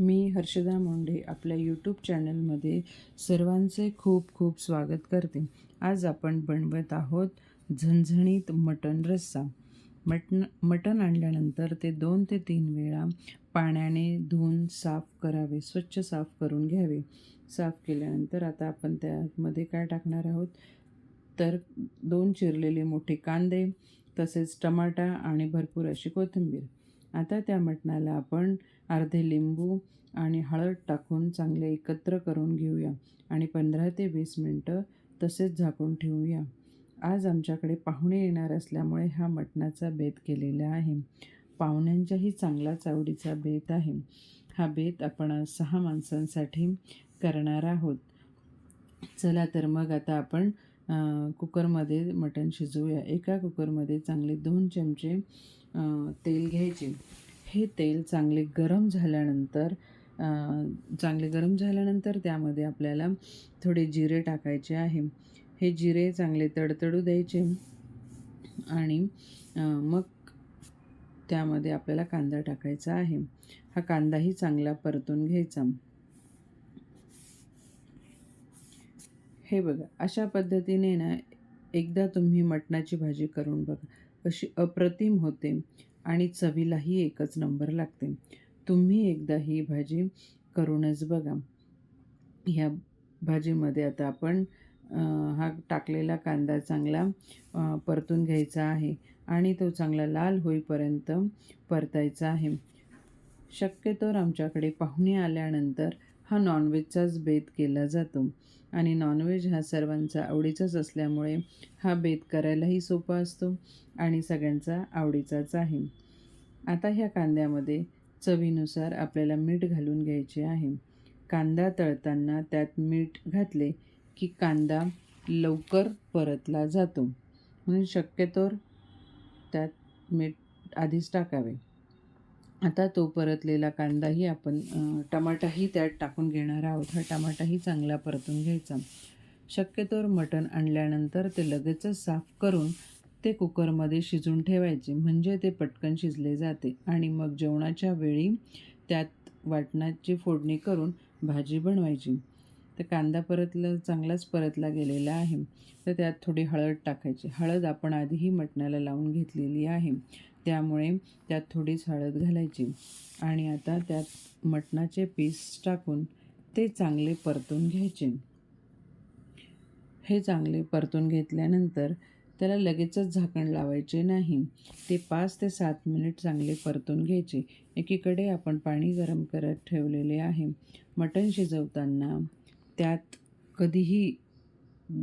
मी हर्षदा मोंडे आपल्या यूट्यूब चॅनलमध्ये सर्वांचे खूप खूप स्वागत करते. आज आपण बनवत आहोत झणझणीत मटण रस्सा. मटण मटण आणल्यानंतर ते दोन ते तीन वेळा पाण्याने धुवून साफ करावे स्वच्छ साफ करून घ्यावे. साफ केल्यानंतर आता आपण त्यामध्ये काय टाकणार आहोत? तर दोन चिरलेले मोठे कांदे तसेच टमाटा आणि भरपूर अशी कोथिंबीर. आता त्या मटणाला आपण अर्धे लिंबू आणि हळद टाकून चांगले एकत्र करून घेऊया आणि पंधरा ते वीस मिनटं तसेच झाकून ठेवूया. आज आमच्याकडे पाहुणे येणार असल्यामुळे हा मटणाचा बेत केलेला आहे. पाहुण्यांच्याही चांगलाच आवडीचा बेत आहे. हा बेत आपण आज सहा माणसांसाठी करणार आहोत. चला तर मग आता आपण कुकरमध्ये मटण शिजवूया. एका कुकरमध्ये चांगले दोन चमचे तेल घ्यायचे. हे तेल चांगले गरम झाल्यानंतर चांगले गरम झाल्यानंतर त्यामध्ये आपल्याला थोडे जिरे टाकायचे आहे. हे जिरे चांगले तडतडू द्यायचे आणि मग त्यामध्ये आपल्याला कांदा टाकायचा आहे. हा कांदाही चांगला परतून घ्यायचा. हे बघा अशा पद्धतीने ना एकदा तुम्ही मटणाची भाजी करून बघा अशी अप्रतिम होते आणि चवीलाही एकच नंबर लागते. तुम्ही एकदा ही भाजी करूनच बघा. ह्या भाजीमध्ये आता आपण हा टाकलेला कांदा चांगला परतून घ्यायचा आहे आणि तो चांगला लाल होईपर्यंत परतायचा आहे. शक्यतोवर आमच्याकडे पाहुणे आल्यानंतर हा नॉनव्हेजचाच बेत केला जातो. आणि नॉनव्हेज हा सर्वांचा आवडीचाच असल्यामुळे हा बेत करायलाही सोपा असतो आणि सगळ्यांचा आवडीचाच आहे. आता ह्या कांद्यामध्ये चवीनुसार आपल्याला मीठ घालून घ्यायचे आहे. कांदा तळताना त्यात मीठ घातले की कांदा लवकर परतला जातो. म्हणून शक्यतोवर त्यात मीठ आधीच टाकावे. आता तो परतलेला कांदाही आपण टमाटाही त्यात टाकून घेणार आहोत. हा टमाटाही चांगला परतून घ्यायचा. शक्यतोवर मटण आणल्यानंतर ते लगेचच साफ करून ते कुकरमध्ये शिजून ठेवायचे. म्हणजे ते पटकन शिजले जाते. आणि मग जेवणाच्या वेळी त्यात वाटणाची फोडणी करून भाजी बनवायची. तर कांदा परतला चांगलाच परतला गेलेला आहे. तर त्यात थोडी हळद टाकायची. हळद आपण आधीही मटणाला लावून घेतलेली आहे. त्यामुळे त्यात थोडीच हळद घालायची आणि आता त्यात मटणाचे पीस टाकून ते चांगले परतून घ्यायचे. हे चांगले परतून घेतल्यानंतर त्याला लगेचच झाकण लावायचे नाही. ते पाच ते सात मिनिट चांगले परतून घ्यायचे. एकीकडे आपण पाणी गरम करत ठेवलेले आहे. मटण शिजवताना त्यात कधीही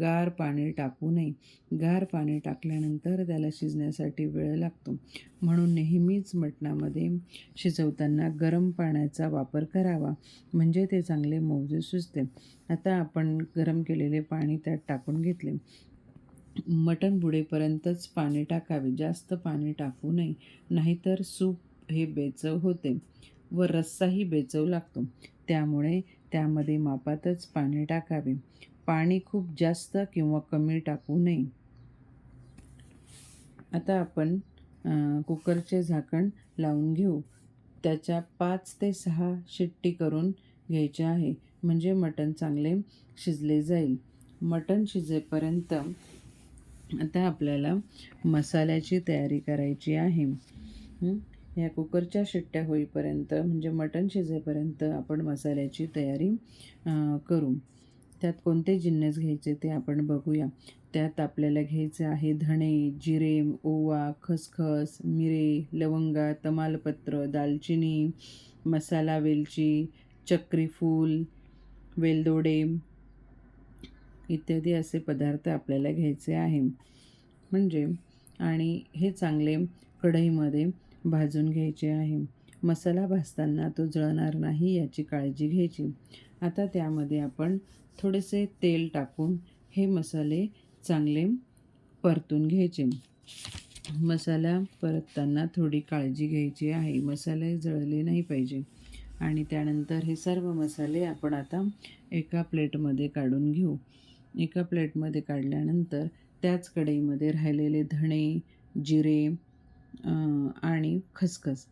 गार पाणी टाकू नये. गार पाणी टाकल्यानंतर त्याला शिजण्यासाठी वेळ लागतो. म्हणून नेहमीच मटणामध्ये शिजवताना गरम पाण्याचा वापर करावा. म्हणजे ते चांगले मौजे सुचते आता आपण गरम केलेले पाणी त्यात टाकून घेतले. मटण बुडेपर्यंतच पाणी टाकावे. जास्त पाणी टाकू नये. नाहीतर सूप हे बेचव होते व रस्साही बेचव लागतो. त्यामुळे त्यामध्ये मापातच पाणी टाकावे. पाणी खूप जास्त किंवा कमी टाकू नये. आता आपण कुकरचे झाकण लावून घेऊ. त्याच्या पाच ते सहा शिट्टी करून घ्यायचे आहे. म्हणजे मटण चांगले शिजले जाईल. मटण शिजेपर्यंत आता आपल्याला मसाल्याची तयारी करायची आहे. या कुकरच्या शिट्ट्या होईपर्यंत म्हणजे मटण शिजेपर्यंत आपण मसाल्याची तयारी करू. त्यात कोणते जिन्नस घ्यायचे ते आपण बघूया. त्यात आपल्याला घ्यायचं आहे धणे जिरे ओवा खसखस मिरे लवंगा तमालपत्र दालचिनी मसाला वेलची चक्रीफूल वेलदोडे इत्यादी असे पदार्थ आपल्याला घ्यायचे आहे. म्हणजे आणि हे चांगले कढईमध्ये भाजून घ्यायचे आहे. मसाला भाजताना तो जळणार नाही याची काळजी घ्यायची. आता त्यामध्ये आपण थोडेसे तेल टाकून हे मसाले चांगले परतून घ्यायचे. मसाला परतताना थोडी काळजी घ्यायची आहे. मसाले जळले नाही पाहिजे. आणि त्यानंतर हे सर्व मसाले आपण आता एका प्लेटमध्ये काढून घेऊ. एका प्लेटमध्ये काढल्यानंतर त्याच कढईमध्ये राहिलेले धणे जिरे आणि खसखस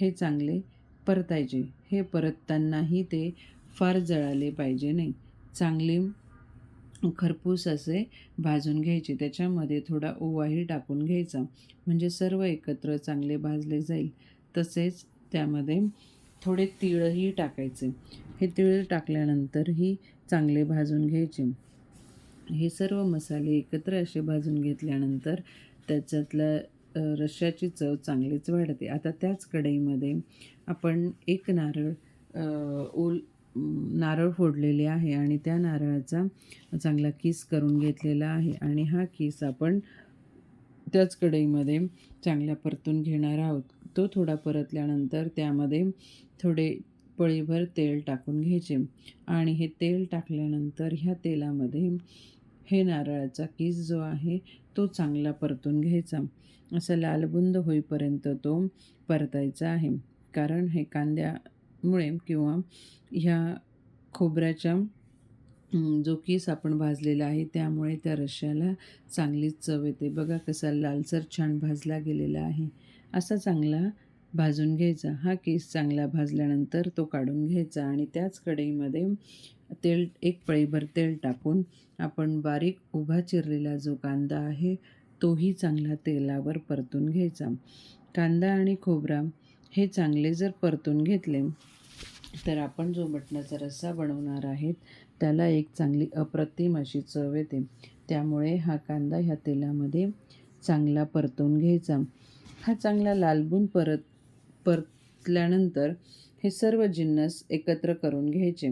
हे चांगले परतायचे. हे परततानाही ते फार जळाले पाहिजे नाही. चांगले खरपूस असे भाजून घ्यायचे. त्याच्यामध्ये थोडा ओवाही टाकून घ्यायचा. म्हणजे सर्व एकत्र चांगले भाजले जाईल. तसेच त्यामध्ये थोडे तिळही टाकायचे. हे तिळ टाकल्यानंतरही चांगले भाजून घ्यायचे. हे सर्व मसाले एकत्र असे भाजून घेतल्यानंतर त्याच्यातलं रश्श्याची चव चांगलीच वाढते. आता त्याच कढईमध्ये आपण एक नारळ ओल नारळ फोडलेले आहे आणि त्या नारळाचा चांगला किस करून घेतलेला आहे आणि हा किस आपण त्याच कढईमध्ये चांगला परतून घेणार आहोत. तो थोडा परतल्यानंतर त्यामध्ये थोडे पळीभर तेल टाकून घ्यायचे आणि हे तेल टाकल्यानंतर ह्या तेलामध्ये हे नारळाचा किस जो आहे तो चांगला परतून घ्यायचा. असा लालबुंद होईपर्यंत तो परतायचा आहे. कारण हे कांद्यामुळे किंवा ह्या खोबऱ्याच्या जो किस आपण भाजलेला आहे त्यामुळे त्या रश्श्याला चांगलीच चव येते. बघा कसा लालसर छान भाजला गेलेला आहे. असा चांगला भाजून घ्यायचा. हा केस चांगला भाजल्यानंतर तो काढून घ्यायचा आणि त्याच कढईमध्ये तेल एक पळीभर तेल टाकून आपण बारीक उभा चिरलेला जो कांदा आहे तोही चांगला तेलावर परतून घ्यायचा. कांदा आणि खोबरा हे चांगले जर परतून घेतले तर आपण जो मटणाचा रस्सा बनवणार आहेत त्याला एक चांगली अप्रतिम अशी चव येते. त्यामुळे हा कांदा ह्या तेलामध्ये चांगला परतून घ्यायचा. हा चांगला लालबून परत परतल्यानंतर हे सर्व जिन्नस एकत्र करून घ्यायचे.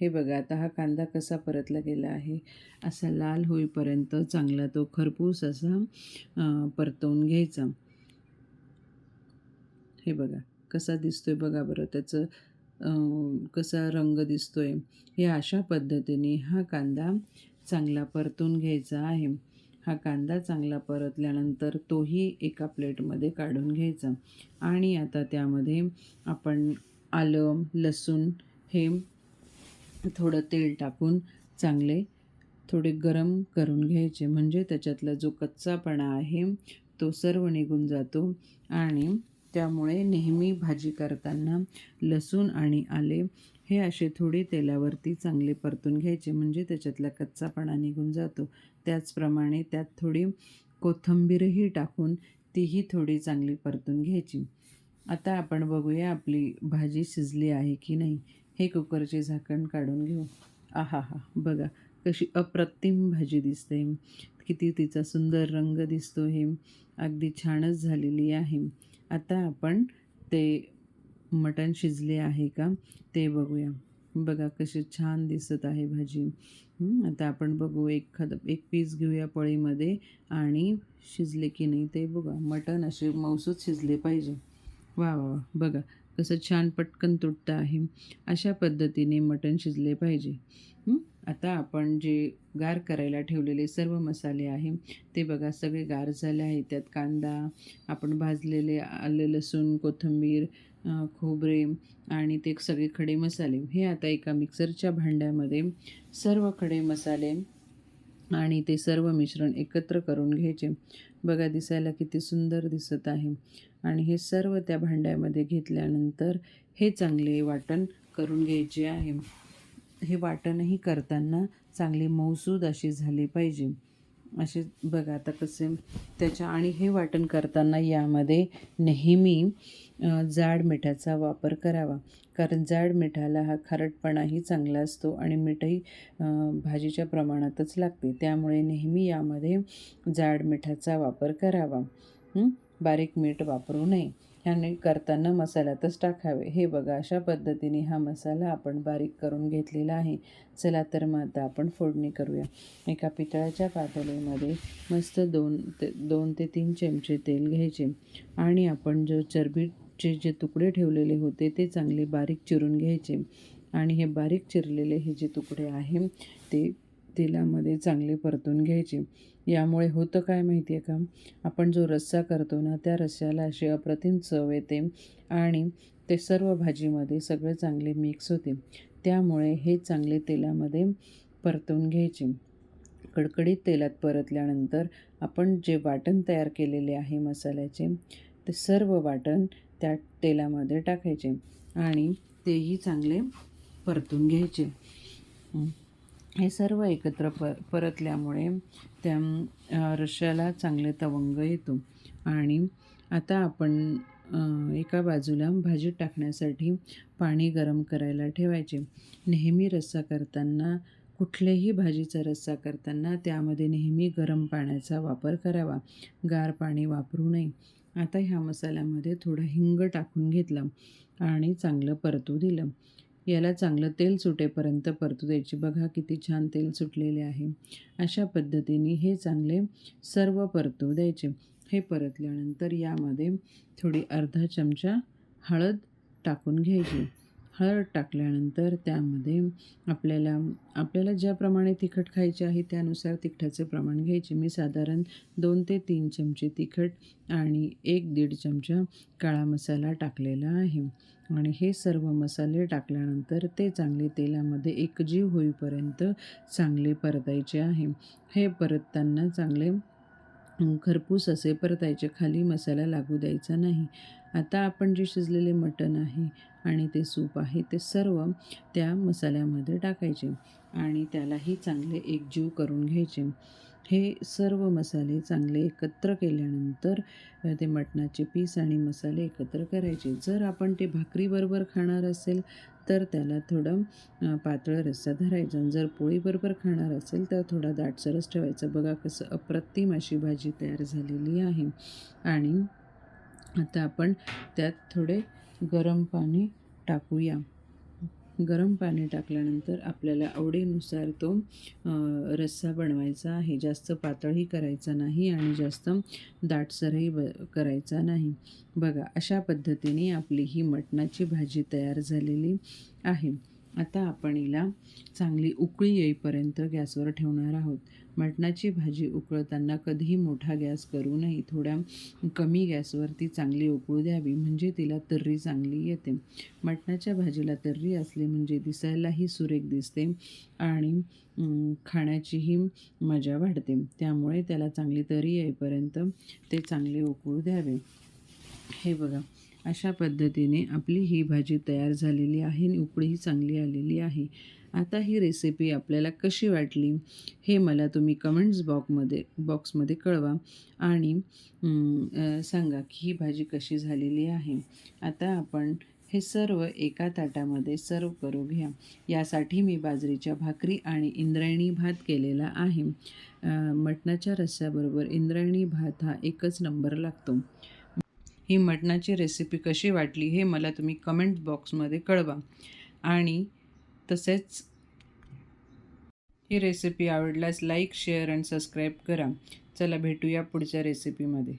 हे बघा आता हा कांदा कसा परतला गेला आहे? असा लाल होईपर्यंत चांगला तो खरपूस असा परतवून घ्यायचा. हे बघा कसा दिसतोय बघा बरं त्याचं कसा रंग दिसतोय. हे अशा पद्धतीने हा कांदा चांगला परतून घ्यायचा आहे. हा कांदा चांगला परतल्यानंतर तोही एका प्लेटमध्ये काढून घ्यायचा. आणि आता त्यामध्ये आपण आलं लसूण हे थोडं तेल टाकून चांगले थोडे गरम करून घ्यायचे. म्हणजे त्याच्यातला जो कच्चापणा आहे तो सर्व निघून जातो. आणि त्यामुळे नेहमी भाजी करताना लसूण आणि आले हे असे थोडे तेलावरती चांगले परतून घ्यायचे. म्हणजे त्याच्यातला कच्चापणा निघून जातो. त्याचप्रमाणे त्यात थोडी कोथिंबीरही टाकून तीही थोडी चांगली परतून घ्यायची. आता आपण बघूया आपली भाजी शिजली आहे की नाही. हे कुकरचे झाकण काढून घेऊ. आहा हा बघा कशी अप्रतिम भाजी दिसते. किती तिचा सुंदर रंग दिसतो हे. अगदी छानच झालेली आहे. आता आपण ते मटण शिजले आहे का ते बघूया. बघा कशी छान दिसत आहे भाजी. आता आपण बघू एखाद एक पीस घेऊया पळीमध्ये आणि शिजले की नाही ते बघा. मटण असे मौसूद शिजले पाहिजे. वा वा वा बघा. कसं छान पटकन तुटतं आहे. अशा पद्धतीने मटण शिजले पाहिजे. आता आपण जे गार करायला ठेवलेले सर्व मसाले आहे ते बघा सगळे गार झाले आहे त्यात कांदा आपण भाजलेले आले लसूण कोथिंबीर खोबरे आणि ते सगळे खडे मसाले. हे आता एका मिक्सरच्या भांड्यामध्ये सर्व खडे मसाले आणि ते सर्व मिश्रण एकत्र करून घ्यायचे. बघा दिसायला किती सुंदर दिसत आहे. आणि हे सर्व त्या भांड्यामध्ये घेतल्यानंतर हे चांगले वाटण करून घ्यायचे आहे. हे वाटणही करताना चांगले मौसूद अशी झाली पाहिजे. असे बघा आता कसे त्याच्या आणि हे वाटण करताना यामध्ये नेहमी जाड मिठाचा वापर करावा. कारण जाड मिठाला हा खारटपणाही चांगला असतो आणि मीठही भाजीच्या प्रमाणातच लागते. त्यामुळे नेहमी यामध्ये जाड मिठाचा वापर करावा. बारीक मीठ वापरू नये. ह्याने करताना मसाल्यातच टाकावे. हे बघा अशा पद्धतीने हा मसाला आपण बारीक करून घेतलेला आहे. चला तर मग आता आपण फोडणी करूया. एका पितळाच्या पातळीमध्ये मस्त दोन ते दोन ते तीन चमचे तेल घ्यायचे आणि आपण जो चरबीचे जे तुकडे ठेवलेले होते ते चांगले बारीक चिरून घ्यायचे. आणि हे बारीक चिरलेले हे जे तुकडे आहे ते तेलामध्ये चांगले परतून घ्यायचे. यामुळे होतं काय माहिती आहे का? आपण जो रस्सा करतो ना त्या रस्स्याला अशी अप्रतिम चव येते आणि ते सर्व भाजीमध्ये सगळे चांगले मिक्स होते. त्यामुळे हे चांगले तेलामध्ये परतून घ्यायचे. कडकडीत तेलात परतल्यानंतर आपण जे वाटण तयार केलेले आहे मसाल्याचे ते सर्व वाटण त्या तेलामध्ये टाकायचे आणि तेही चांगले परतून घ्यायचे. हे सर्व एकत्र प परतल्यामुळे त्या अ, चांगले तवंग येतो. आणि आता आपण एका बाजूला भाजीत टाकण्यासाठी पाणी गरम करायला ठेवायचे. नेहमी रस्सा करताना कुठल्याही भाजीचा रस्सा करताना त्यामध्ये नेहमी गरम पाण्याचा वापर करावा. गार पाणी वापरू नये. आता ह्या मसाल्यामध्ये थोडं हिंग टाकून घेतलं आणि चांगलं परतू दिलं. याला चांगलं तेल सुटेपर्यंत परतू द्यायची. बघा किती छान तेल सुटलेले आहे. अशा पद्धतीने हे चांगले सर्व परतू द्यायचे. हे परतल्यानंतर यामध्ये थोडी अर्धा चमचा हळद टाकून घ्यायची. हळद टाकल्यानंतर त्यामध्ये आपल्याला आपल्याला ज्याप्रमाणे तिखट खायचे आहे त्यानुसार तिखटाचे प्रमाण घ्यायचे. मी साधारण दोन ते तीन चमचे तिखट आणि एक दीड चमचा काळा मसाला टाकलेला आहे. आणि हे सर्व मसाले टाकल्यानंतर ते चांगले तेलामध्ये एकजीव होईपर्यंत चांगले परतायचे आहे. हे परतताना चांगले खरपूस असे परतायचे खाली मसाला लागू द्यायचा नाही. आता आपण जे शिजलेले मटण आहे आणि ते सूप आहे ते सर्व त्या मसाल्यामध्ये टाकायचे आणि त्यालाही चांगले एकजीव करून घ्यायचे. हे सर्व मसाले चांगले एकत्र केल्यानंतर ते मटणाचे पीस आणि मसाले एकत्र करायचे. जर आपण ते भाकरीबरोबर खाणार असेल तर त्याला थोडं पातळ रस्सा धरायचा आणि जर पोळीबरोबर खाणार असेल तर थोडा दाटसरच ठेवायचं. बघा कसं अप्रतिम अशी भाजी तयार झालेली आहे. आणि आता आपण त्यात थोडे गरम पाणी टाकूया. गरम पाणी टाकल्यानंतर आपल्याला आवडीनुसार तो रस्सा बनवायचा आहे. जास्त पातळही करायचा नाही आणि जास्त दाटसरही ब करायचा नाही. बघा अशा पद्धतीने आपली ही मटणाची भाजी तयार झालेली आहे. आता आपण हिला चांगली उकळी येईपर्यंत गॅसवर ठेवणार आहोत. मटणाची भाजी उकळताना कधीही मोठा गॅस करू नये. थोड्या कमी गॅसवरती चांगली उकळू द्यावी म्हणजे तिला तर्री चांगली येते. मटणाच्या भाजीला तर्री असली म्हणजे दिसायलाही सुरेख दिसते आणि खाण्याचीही मजा वाढते. त्यामुळे त्याला चांगली तरी येईपर्यंत ते चांगले उकळू द्यावे. हे बघा अशा पद्धतीने आपली ही भाजी तयार झालेली आहे आणि उकळीही चांगली आलेली आहे. आता ही रेसिपी आपल्याला कशी वाटली हे मला तुम्ही कमेंट्स बॉक्समध्ये बॉक्समध्ये कळवा आणि सांगा की ही भाजी कशी झालेली आहे. आता आपण हे सर्व एका ताटामध्ये सर्व करू घ्या. यासाठी मी बाजरीच्या भाकरी आणि इंद्रायणी भात केलेला आहे. मटणाच्या रस्स्याबरोबर इंद्रायणी भात हा एकच नंबर लागतो. ही मटणाची रेसिपी कशी वाटली हे मला तुम्ही कमेंट बॉक्समध्ये कळवा. आणि तसेच ही रेसिपी आवडल्यास लाईक शेअर अँड सबस्क्राईब करा. चला भेटूया पुढच्या रेसिपीमध्ये